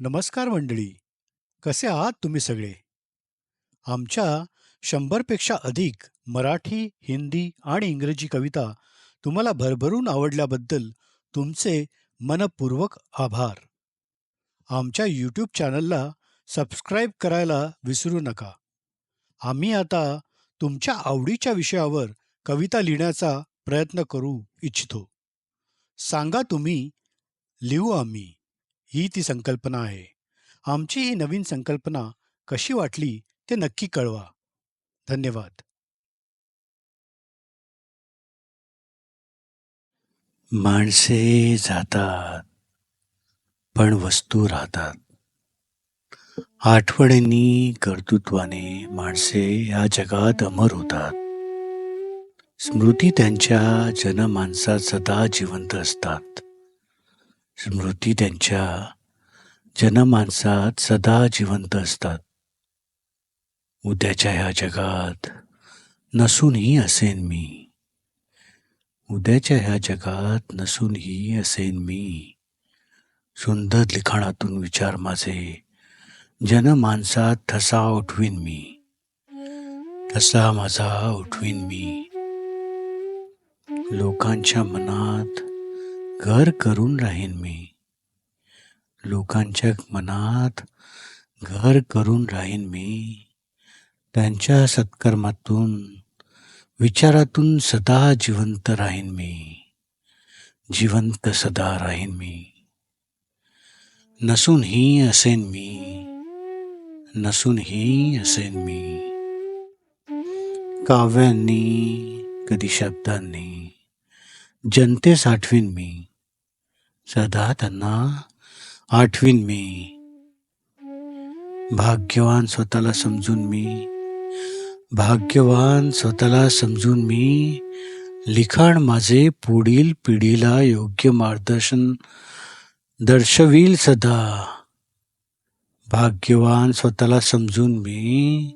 नमस्कार मंडळी कसे आहात तुम्ही सगळे? आमच्या शंभरपेक्षा अधिक मराठी हिंदी आणि इंग्रजी कविता तुम्हाला भरभरून आवडल्याबद्दल तुमचे मनपूर्वक आभार. आमच्या यूट्यूब चॅनलला सबस्क्राईब करायला विसरू नका. आम्ही आता तुमच्या आवडीच्या विषयावर कविता लिहिण्याचा प्रयत्न करू इच्छितो. सांगा तुम्ही लिहू आम्ही. ही ती संकल्पना आहे. आमची ही नवीन संकल्पना कशी वाटली ते नक्की कळवा. धन्यवाद. माणसे जातात पण वस्तू राहतात. आठवणींनी कर्तृत्वाने माणसे या जगात अमर होतात. स्मृती त्यांच्या जनमानसात सदा जिवंत असतात. स्मृती त्यांच्या जनमानसात सदा जिवंत असतात. उद्याच्या ह्या जगात नसूनही असेन मी. उद्याच्या ह्या जगात नसूनही असेन मी. सुंदर लिखाणातून विचार माझे. जनमानसात ठसा उठवीन मी. ठसा माझा उठवीन मी. लोकांच्या मनात घर करून राहीन मी. लोकांच्या मनात घर करून राहीन मी. त्यांच्या सत्कर्मातून विचारातून सदा जिवंत राहीन मी. जिवंत सदा राहीन मी. नसूनही असेन मी. नसूनही असेन मी. काव्यांनी कधी शब्दांनी जनतेस आठवीन मी. सदा त्यांना आठवीन मी. भाग्यवान स्वतःला समजून मी. भाग्यवान स्वतःला समजून मी. लिखाण माझे पुढील पिढीला योग्य मार्गदर्शन दर्शवील सदा. भाग्यवान स्वतःला समजून मी.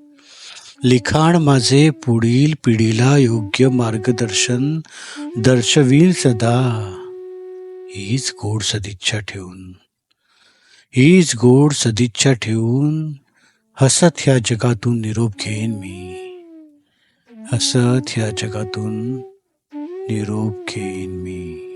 लिखाण माझे पुढील पिढीला योग्य मार्गदर्शन दर्शवील सदा. हीच गोड सदिच्छा ठेवून हीच गोड सदिच्छा ठेवून हसत ह्या जगातून निरोप घेईन मी. हसत ह्या जगातून निरोप घेईन मी.